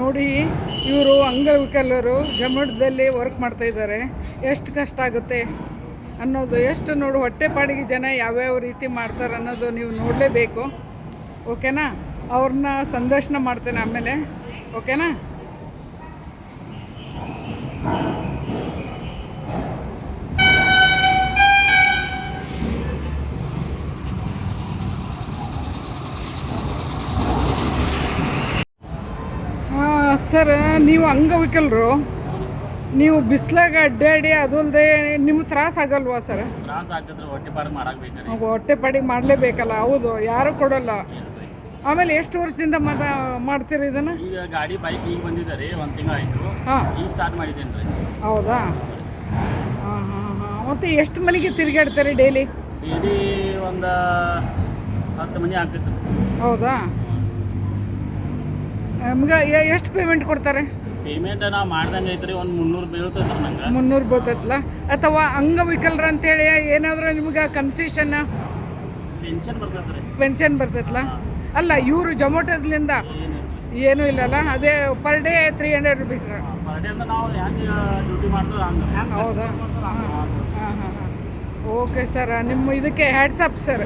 ನೋಡಿ ಇವರು ಅಂಗವಿಕಲರು ಜಮಟದಲ್ಲಿ ವರ್ಕ್ ಮಾಡ್ತಾ ಇದ್ದಾರೆ. ಎಷ್ಟು ಕಷ್ಟ ಆಗುತ್ತೆ ಅನ್ನೋದು, ಎಷ್ಟು ನೋಡು ಹೊಟ್ಟೆಪಾಡಿಗೆ ಜನ ಯಾವ್ಯಾವ ರೀತಿ ಮಾಡ್ತಾರೆ ಅನ್ನೋದು ನೀವು ನೋಡಲೇಬೇಕು. ಓಕೆನಾ? ಅವ್ರನ್ನ ಸಂದರ್ಶನ ಮಾಡ್ತೇನೆ ಆಮೇಲೆ. ಓಕೆನಾ? ಸರ್ ನೀವು ಅಂಗವಿಕಲರು ನೀವು ಬಿಸ್ಲಾಗ ಅಡ್ಡಾಡಿ ಅದಲ್ದೆ ನಿಮ್ಗೆ ತ್ರಾಸ ಆಗಲ್ವಾ ಸರ್? ತ್ರಾಸ ಆಗಿದ್ರೆ ಹೊಟ್ಟೆ ಪಾಡು ಮಾಡಕ್ ಬೇಕ್ರಿ ಹೊಟ್ಟೆ ಪಾಡಿಗೆ ಮಾಡಲೇಬೇಕಲ್ಲ ಹೌದು ಯಾರು ಕೊಡಲ್ಲ. ಆಮೇಲೆ ಎಷ್ಟು ವರ್ಷದಿಂದ ಮತ ಮಾಡ್ತೀರಿ ಇದನ್ನ? ಈಗ ಗಾಡಿ ಬೈಕ್ ಈಗ ಬಂದಿದೆ ರೀ ಒಂದು ತಿಂಗಳು ಆಯ್ತು ಹಾಂ. ಈಗ ಸ್ಟಾರ್ಟ್ ಮಾಡಿದ್ದೇನೆ ರೀ. ಹೌದಾ? ಹಾಂ ಹಾಂ ಹಾಂ. ಮತ್ತು ಎಷ್ಟು ಮನೆಗೆ ತಿರುಗಾಡ್ತಾರೆ ಡೈಲಿ? ಡೈಲಿ ಒಂದು ಹತ್ತು ಮನೆ ಆಗ್ತೈತೆ ಹೌದಾ? ನಮ್ಗೆ ಎಷ್ಟು ಪೇಮೆಂಟ್ ಕೊಡ್ತಾರೆ? ಪೇಮೆಂಟ್ ನಾವು ಮಾಡ್ದಂಗೆ ಐತ್ರಿ ಒಂದು ಮುನ್ನೂರು ಬೀಳ್ತೈತೆ ರೀ ನಂಗೆ. ಮುನ್ನೂರು ಬೀಳ್ತೈತಲ್ಲ ಅಥವಾ ಅಂಗವಿಕಲರ ಅಂತೇಳಿ ಏನಾದರೂ ನಿಮ್ಗೆ ಕನ್ಸೆಷನ್ ಪೆನ್ಷನ್ ಬರ್ತೈತೆ ರೀ ಪೆನ್ಷನ್ ಬರ್ತೈತಲ್ಲ ಅಲ್ಲ ಇವರು ಜೊಮೊಟೋದ್ಲಿಂದ ಏನೂ ಇಲ್ಲಲ್ಲ? ಅದೇ per day three hundred rupees per day ನಾವು ಹೆಂಗೆ ಡ್ಯೂಟಿ ಮಾಡ್ತೀವಿ ಹಂಗೆ. ಹೆಂಗೆ ಹೌದಾ? ಹಾಂ ಹಾಂ ಹಾಂ. ಓಕೆ ಸರ್ ನಿಮ್ಮ ಇದಕ್ಕೆ ಹ್ಯಾಡ್ಸಪ್ ಸರ್